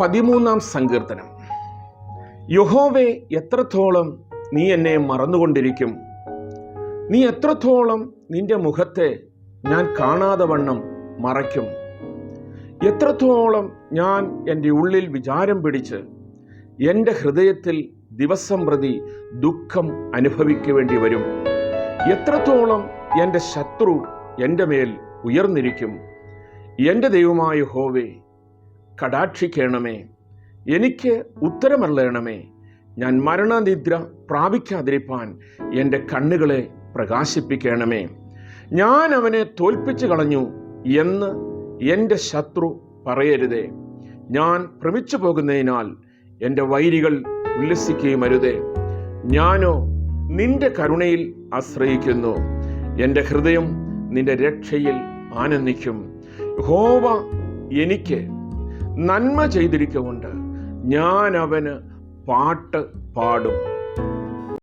പതിമൂന്നാം സങ്കീർത്തനം. യഹോവെ എത്രത്തോളം നീ എന്നെ മറന്നുകൊണ്ടിരിക്കും. നീ എത്രത്തോളം നിന്റെ മുഖത്തെ ഞാൻ കാണാതെ വണ്ണം മറയ്ക്കും. എത്രത്തോളം ഞാൻ എന്റെ ഉള്ളിൽ വിചാരം പിടിച്ച് എന്റെ ഹൃദയത്തിൽ ദിവസം പ്രതി ദുഃഖം അനുഭവിക്കേണ്ടി വരും. എത്രത്തോളം എന്റെ ശത്രു എന്റെ മേൽ ഉയർന്നിരിക്കും. എന്റെ ദൈവമായ ഹോവേ കടാക്ഷിക്കണമേ. എനിക്ക് ഉത്തരമറിയണമേ ഞാൻ മരണനിദ്ര പ്രാപിക്കാതിരിപ്പാൻ എന്റെ കണ്ണുകളെ പ്രകാശിപ്പിക്കണമേ. ഞാൻ അവനെ തോൽപ്പിച്ചു കളഞ്ഞു എന്ന് എന്റെ ശത്രു പറയരുതേ. ഞാൻ ഭ്രമിച്ചു പോകുന്നതിനാൽ എന്റെ വൈരികൾ ഉല്ലസിക്കുകയും അരുതേ ഞാനോ നിന്റെ കരുണയിൽ ആശ്രയിക്കുന്നു. എന്റെ ഹൃദയം നിന്റെ രക്ഷയിൽ ആനന്ദിക്കും. ഹോവ എനിക്ക് നന്മ ചെയ്തിരിക്കൊണ്ട് ഞാൻ അവന് പാട്ട് പാടും.